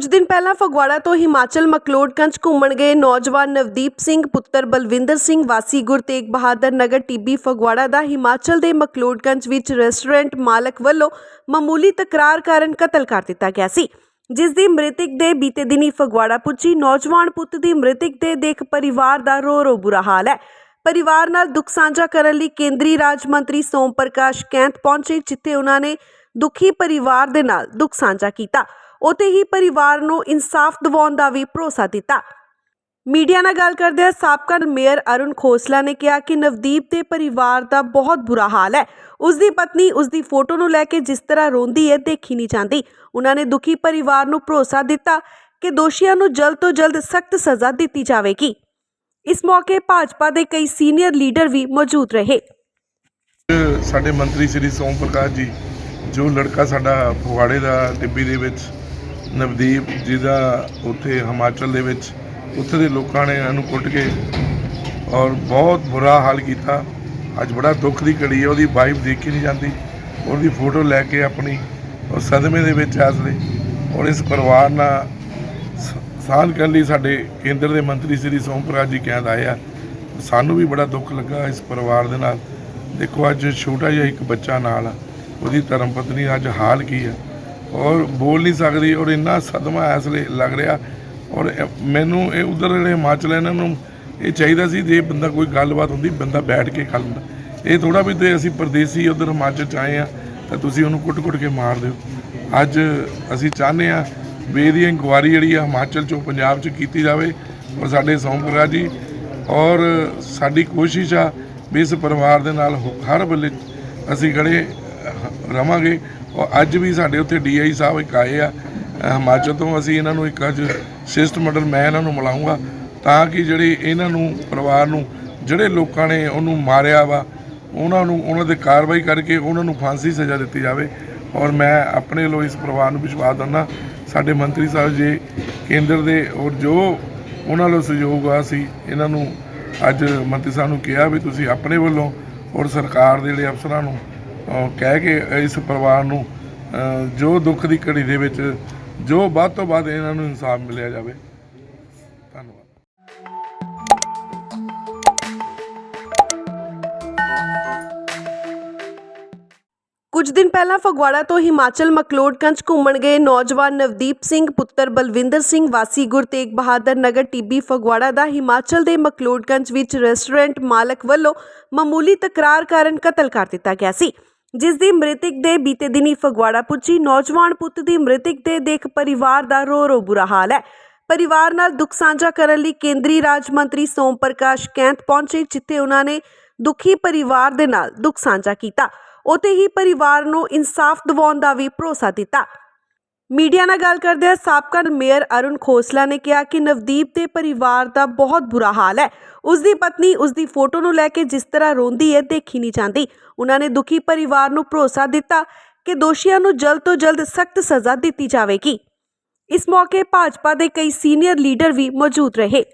ਕੁਝ ਦਿਨ ਪਹਿਲਾਂ ਫਗਵਾੜਾ ਤੋਂ ਹਿਮਾਚਲ ਮਕਲੋਡਗੰਜ ਘੁੰਮਣ ਗਏ ਨੌਜਵਾਨ ਨਵਦੀਪ ਸਿੰਘ, ਪੁੱਤਰ ਬਲਵਿੰਦਰ ਸਿੰਘ, ਵਾਸੀ ਗੁਰ ਤੇਗ ਬਹਾਦਰ ਨਗਰ ਟੀਬੀ ਫਗਵਾੜਾ ਦਾ ਹਿਮਾਚਲ ਦੇ ਮਕਲੋਡਗੰਜ ਵਿੱਚ ਰੈਸਟੋਰੈਂਟ ਮਾਲਕ ਵੱਲੋਂ ਮਾਮੂਲੀ ਤਕਰਾਰ ਕਾਰਨ ਕਤਲ ਕਰ ਦਿੱਤਾ ਗਿਆ ਸੀ। ਜਿਸ ਦੀ ਮ੍ਰਿਤਕ ਦੇ ਬੀਤੇ ਦਿਨੀ ਫਗਵਾੜਾ ਪੁੱਜੀ ਨੌਜਵਾਨ ਪੁੱਤ ਦੀ ਮ੍ਰਿਤਕ ਦੇ ਦੇਖ ਪਰਿਵਾਰ ਦਾ ਰੋ ਰੋ ਬੁਰਾ ਹਾਲ ਹੈ। ਪਰਿਵਾਰ ਨਾਲ ਦੁੱਖ ਸਾਂਝਾ ਕਰਨ ਲਈ ਕੇਂਦਰੀ ਰਾਜ ਮੰਤਰੀ ਸੋਮ ਪ੍ਰਕਾਸ਼ ਕੈਂਤ ਪਹੁੰਚੇ, ਜਿੱਥੇ ਉਹਨਾਂ ਨੇ ਦੁਖੀ ਪਰਿਵਾਰ ਦੇ ਨਾਲ ਦੁੱਖ ਸਾਂਝਾ ਕੀਤਾ। ਉਤੇ ਹੀ ਪਰਿਵਾਰ ਨੂੰ ਇਨਸਾਫ ਦਿਵਾਉਣ ਦਾ ਵੀ ਭਰੋਸਾ ਦਿੱਤਾ। ਮੀਡੀਆ ਨਾਲ ਗੱਲ ਕਰਦਿਆਂ ਸਾਬਕਾ ਮੇਅਰ ਅਰੁਣ ਖੋਸਲਾ ਨੇ ਕਿਹਾ ਕਿ ਨਵਦੀਪ ਦੇ ਪਰਿਵਾਰ ਦਾ ਬਹੁਤ ਬੁਰਾ ਹਾਲ ਹੈ। ਉਸ ਦੀ ਪਤਨੀ ਉਸ ਦੀ ਫੋਟੋ ਨੂੰ ਲੈ ਕੇ ਜਿਸ ਤਰ੍ਹਾਂ ਰੋਂਦੀ ਹੈ, ਦੇਖੀ ਨਹੀਂ ਜਾਂਦੀ। ਉਹਨਾਂ ਨੇ ਦੁਖੀ ਪਰਿਵਾਰ ਨੂੰ ਭਰੋਸਾ ਦਿੱਤਾ ਕਿ ਦੋਸ਼ੀਆਂ ਨੂੰ ਜਲਦ ਤੋਂ ਜਲਦ ਸਖਤ ਸਜ਼ਾ ਦਿੱਤੀ ਜਾਵੇਗੀ। ਇਸ ਮੌਕੇ ਭਾਜਪਾ ਦੇ ਕਈ ਸੀਨੀਅਰ ਲੀਡਰ ਵੀ ਮੌਜੂਦ ਰਹੇ। ਸਾਡੇ ਮੰਤਰੀ ਸ੍ਰੀ ਸੋਮ ਪ੍ਰਕਾਸ਼ ਜੀ, ਜੋ ਲੜਕਾ ਸਾਡਾ ਫਗਵਾੜੇ ਦਾ ਟਿੱਬੀ ਦੇ ਵਿੱਚ ਨਵਦੀਪ ਜਿਹਦਾ ਉੱਥੇ ਹਿਮਾਚਲ ਦੇ ਵਿੱਚ, ਉੱਥੇ ਦੇ ਲੋਕਾਂ ਨੇ ਇਹਨੂੰ ਕੁੱਟ ਕੇ ਔਰ ਬਹੁਤ ਬੁਰਾ ਹਾਲ ਕੀਤਾ। ਅੱਜ ਬੜਾ ਦੁੱਖ ਦੀ ਘੜੀ ਹੈ, ਉਹਦੀ ਵਾਈਫ ਦੇਖੀ ਨਹੀਂ ਜਾਂਦੀ। ਉਹਦੀ ਫੋਟੋ ਲੈ ਕੇ ਆਪਣੀ, ਉਹ ਸਦਮੇ ਦੇ ਵਿੱਚ ਆਸਲੇ ਔਰ ਇਸ ਪਰਿਵਾਰ ਨਾਲ ਸ- ਕਰਨ ਲਈ ਸਾਡੇ ਕੇਂਦਰ ਦੇ ਮੰਤਰੀ ਸ੍ਰੀ ਸੋਮ ਪ੍ਰਕਾਸ਼ ਜੀ ਕਹਿਣ ਆਏ ਆ। ਸਾਨੂੰ ਵੀ ਬੜਾ ਦੁੱਖ ਲੱਗਾ ਇਸ ਪਰਿਵਾਰ ਦੇ ਨਾਲ। ਦੇਖੋ ਅੱਜ ਛੋਟਾ ਜਿਹਾ ਇੱਕ ਬੱਚਾ ਨਾਲ ਆ। ਉਹਦੀ ਧਰਮ ਪਤਨੀ ਅੱਜ ਹਾਲ ਕੀ ਆ ਔਰ ਬੋਲ ਨਹੀਂ ਸਕਦੀ ਔਰ ਇੰਨਾ ਸਦਮਾ ਇਸ ਲਈ ਲੱਗ ਰਿਹਾ। ਔਰ ਮੈਨੂੰ ਇਹ ਉਧਰ ਜਿਹੜੇ ਹਿਮਾਚਲ ਇਹਨਾਂ ਨੂੰ ਇਹ ਚਾਹੀਦਾ ਸੀ ਜੇ ਬੰਦਾ ਕੋਈ ਗੱਲਬਾਤ ਹੁੰਦੀ, ਬੰਦਾ ਬੈਠ ਕੇ ਕਰ ਲੈਂਦਾ। ਇਹ ਥੋੜਾ ਵੀ ਤੇ ਅਸੀਂ ਪਰਦੇਸੀ ਉਧਰ ਹਿਮਾਚਲ ਚ ਆਏ ਆ ਤਾਂ ਤੁਸੀਂ ਉਹਨੂੰ ਕੁੱਟ-ਕੁੱਟ ਕੇ ਮਾਰ ਦਿਓ। ਅੱਜ ਅਸੀਂ ਚਾਹੁੰਦੇ ਆ ਵੀ ਇਹਦੀ ਇਨਕੁਆਰੀ ਜਿਹੜੀ ਆ ਹਿਮਾਚਲ ਚੋਂ ਪੰਜਾਬ ਚ ਕੀਤੀ ਜਾਵੇ ਔਰ ਸਾਡੇ ਸੌਂਕਰਾ ਜੀ, ਔਰ ਸਾਡੀ ਕੋਸ਼ਿਸ਼ ਆ ਵੀ ਇਸ ਪਰਿਵਾਰ ਦੇ ਨਾਲ ਹੋ- ਹਰ ਵੇਲੇ ਅਸੀਂ ਖੜੇ ਰਵਾਂਗੇ। ਔਰ ਅੱਜ ਵੀ ਸਾਡੇ ਉੱਥੇ ਡੀਆਈ ਸਾਹਿਬ ਇੱਕ ਆਏ ਆ ਹਿਮਾਚਲ ਤੋਂ। ਅਸੀਂ ਇਹਨਾਂ ਨੂੰ ਇੱਕ ਅੱਜ ਸਿਸਟ ਮਡਲ ਮੈਂ ਇਹਨਾਂ ਨੂੰ ਮਿਲਾਉਂਗਾ ਤਾਂ ਕਿ ਜਿਹੜੇ ਇਹਨਾਂ ਨੂੰ, ਪਰਿਵਾਰ ਨੂੰ, ਜਿਹੜੇ ਲੋਕਾਂ ਨੇ ਉਹਨੂੰ ਮਾਰਿਆ ਵਾ, ਉਹਨਾਂ ਨੂੰ, ਉਹਨਾਂ ਤੇ ਕਾਰਵਾਈ ਕਰਕੇ ਉਹਨਾਂ ਨੂੰ ਫਾਂਸੀ ਸਜ਼ਾ ਦਿੱਤੀ ਜਾਵੇ। ਔਰ ਮੈਂ ਆਪਣੇ ਵੱਲੋਂ ਇਸ ਪਰਿਵਾਰ ਨੂੰ ਵਿਸ਼ਵਾਸ ਦਿੰਦਾ, ਸਾਡੇ ਮੰਤਰੀ ਸਾਹਿਬ ਜੀ, ਕੇਂਦਰ ਦੇ, ਔਰ ਜੋ ਉਹਨਾਂ ਵੱਲੋਂ ਸਹਿਯੋਗ ਆ ਸੀ ਇਹਨਾਂ ਨੂੰ ਅੱਜ ਮੰਤਰੀ ਸਾਹਿਬ ਨੂੰ ਕਿਹਾ ਵੀ ਤੁਸੀਂ ਆਪਣੇ ਵੱਲੋਂ ਔਰ ਸਰਕਾਰ ਦੇ ਜਿਹੜੇ ਅਫਸਰਾਂ ਨੂੰ ਕਹਿ ਕੇ ਇਸ ਪਰਿਵਾਰ ਨੂੰ ਜੋ ਦੁੱਖ ਦੀ ਘੜੀ ਦੇ ਵਿੱਚ, ਜੋ ਵੱਧ ਤੋਂ ਵੱਧ ਇਹਨਾਂ ਨੂੰ ਇਨਸਾਫ ਮਿਲਿਆ ਜਾਵੇ। ਧੰਨਵਾਦ। ਕੁਝ ਦਿਨ ਪਹਿਲਾਂ ਫਗਵਾੜਾ ਤੋਂ ਹਿਮਾਚਲ ਮਕਲੋਡਗੰਜ ਘੁੰਮਣ ਗਏ ਨੌਜਵਾਨ ਨਵਦੀਪ ਸਿੰਘ, ਪੁੱਤਰ ਬਲਵਿੰਦਰ ਸਿੰਘ, ਵਾਸੀ ਗੁਰ ਤੇਗ ਬਹਾਦਰ ਨਗਰ ਟੀਬੀ ਫਗਵਾੜਾ ਦਾ ਹਿਮਾਚਲ ਦੇ ਮਕਲੋਡਗੰਜ ਵਿੱਚ ਰੈਸਟੋਰੈਂਟ ਮਾਲਕ ਵੱਲੋਂ ਮਾਮੂਲੀ ਤਕਰਾਰ ਕਾਰਨ ਕਤਲ ਕਰ ਦਿੱਤਾ ਗਿਆ ਸੀ। ਜਿਸ ਦੀ ਮ੍ਰਿਤਕ ਦੇ ਬੀਤੇ ਦਿਨੀ ਫਗਵਾੜਾ ਪੁੱਜੀ ਨੌਜਵਾਨ ਪੁੱਤ ਦੀ ਮ੍ਰਿਤਕ ਦੇ ਦੇਖ ਪਰਿਵਾਰ ਦਾ ਰੋ ਰੋ ਬੁਰਾ ਹਾਲ ਹੈ। ਪਰਿਵਾਰ ਨਾਲ ਦੁੱਖ ਸਾਂਝਾ ਕਰਨ ਲਈ ਕੇਂਦਰੀ ਰਾਜ ਮੰਤਰੀ ਸੋਮ ਪ੍ਰਕਾਸ਼ ਕੈਂਥ ਪਹੁੰਚੇ, ਜਿੱਥੇ ਉਹਨਾਂ ਨੇ ਦੁਖੀ ਪਰਿਵਾਰ ਦੇ ਨਾਲ ਦੁੱਖ ਸਾਂਝਾ ਕੀਤਾ। ਉਤੇ ਹੀ ਪਰਿਵਾਰ ਨੂੰ ਇਨਸਾਫ ਦਿਵਾਉਣ ਦਾ ਵੀ ਭਰੋਸਾ ਦਿੱਤਾ। ਮੀਡੀਆ ਨਾਲ ਗੱਲ ਕਰਦਿਆਂ ਸਾਬਕਾ ਮੇਅਰ ਅਰੁਣ ਖੋਸਲਾ ਨੇ ਕਿਹਾ ਕਿ ਨਵਦੀਪ ਦੇ ਪਰਿਵਾਰ ਦਾ ਬਹੁਤ ਬੁਰਾ ਹਾਲ ਹੈ। ਉਸ ਦੀ ਪਤਨੀ ਉਸ ਦੀ ਫੋਟੋ ਨੂੰ ਲੈ ਕੇ ਜਿਸ ਤਰ੍ਹਾਂ ਰੋਂਦੀ ਹੈ, ਦੇਖੀ ਨਹੀਂ ਜਾਂਦੀ। ਉਹਨਾਂ ਨੇ ਦੁਖੀ ਪਰਿਵਾਰ ਨੂੰ ਭਰੋਸਾ ਦਿੱਤਾ ਕਿ ਦੋਸ਼ੀਆਂ ਨੂੰ ਜਲਦ ਤੋਂ ਜਲਦ ਸਖਤ ਸਜ਼ਾ ਦਿੱਤੀ ਜਾਵੇਗੀ। ਇਸ ਮੌਕੇ ਭਾਜਪਾ ਦੇ ਕਈ ਸੀਨੀਅਰ ਲੀਡਰ ਵੀ ਮੌਜੂਦ ਰਹੇ।